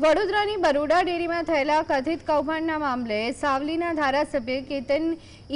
વડોદરાની બરોડા ડેરીમાં થયેલા કથિત કૌભાંડના મામલે સાવલીના ધારાસભ્ય કેતન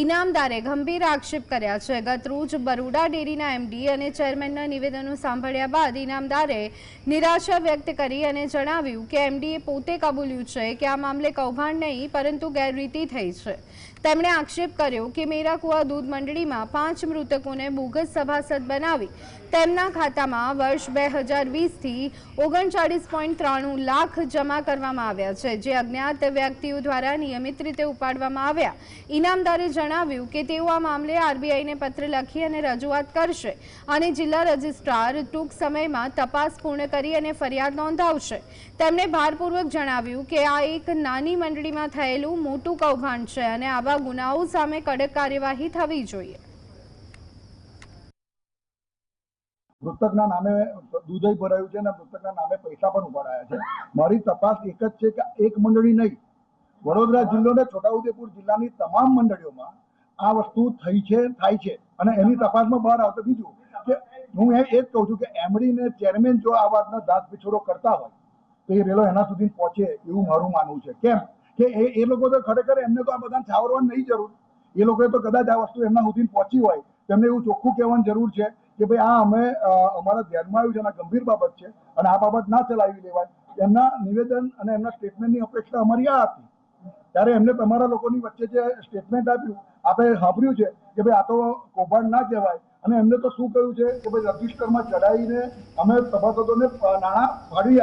ઇનામદારે ગંભીર આક્ષેપ કર્યા છે. ગત રોજ બરોડા ડેરીના એમડી અને ચેરમેનના નિવેદનો સાંભળ્યા બાદ ઇનામદારે નિરાશા વ્યક્ત કરી અને જણાવ્યું કે એમડીએ પોતે કબૂલ્યું છે કે આ મામલે કૌભાંડ નહીં, પરંતુ ગેરરીતિ થઈ છે. તેમણે આક્ષેપ કર્યો કે મેરાકુવા દૂધ મંડળીમાં પાંચ મૃતકોને બોગસ સભાસદ બનાવી તેમના ખાતામાં વર્ષ બે હજાર વીસથી ઓગણચાળીસ પોઈન્ટ ત્રાણું લાખ જમા કરવામાં આવ્યા છે, જે અજ્ઞાત વ્યક્તિઓ દ્વારા નિયમિત રીતે ઉપાડવામાં આવ્યા. ઇનામદારે જણાવ્યું કે તેઓ આ મામલે આરબીઆઈને પત્ર લખી અને રજૂઆત કરશે અને જિલ્લા રજિસ્ટ્રાર ટૂંક સમયમાં તપાસ પૂર્ણ કરી અને ફરિયાદ નોંધાવશે. તેમણે ભારપૂર્વક જણાવ્યું કે આ એક નાની મંડળીમાં થયેલું મોટું કૌભાંડ છે અને આવા ગુનાઓ સામે કડક કાર્યવાહી થવી જોઈએ. મૃતકના નામે દૂધય ભરાયું છે અને મૃતકના નામે પૈસા પણ ઉપાડાયા છે. મારી તપાસ એક જ છે કે એક મંડળી નહીં, વડોદરા જિલ્લો ને છોટાઉદેપુર જિલ્લાની તમામ મંડળીઓમાં આ વસ્તુ થઈ છે, થાય છે. અને એની તપાસમાં બહાર આવતો બીજું કે હું એ જ કહું છું કે એમડી ને ચેરમેન જો આ વાતનો દાંત પીછોડો કરતા હોય, તો એ રેલો એના સુધી પહોંચે એવું મારું માનવું છે. કેમ કે એ એ લોકો તો ખરેખર એમને તો આ બધાને છાવરવાની નહીં જરૂર. એ લોકોએ તો કદાચ આ વસ્તુ એમના સુધી પહોંચી હોય, તેમને એવું ચોખ્ખું કહેવાની જરૂર છે કે ભાઈ આ અમે અમારા ધ્યાનમાં આવ્યું છે અને ગંભીર બાબત છે અને આ બાબત ના ચલાવી લેવાય. એમના નિવેદન અને એમના સ્ટેટમેન્ટની અપેક્ષા અમારી આ હતી. ત્યારે એમને તમારા લોકોની વચ્ચે જે સ્ટેટમેન્ટ આપ્યું, આપણે સાંભળ્યું છે કે ભાઈ આ તો કૌભાંડ ના કહેવાય. અને એમને તો શું કહ્યું છે? કે ભાઈ રજિસ્ટરમાં ચડાવીને અમે સભાસદોને નાણાં ફાળવી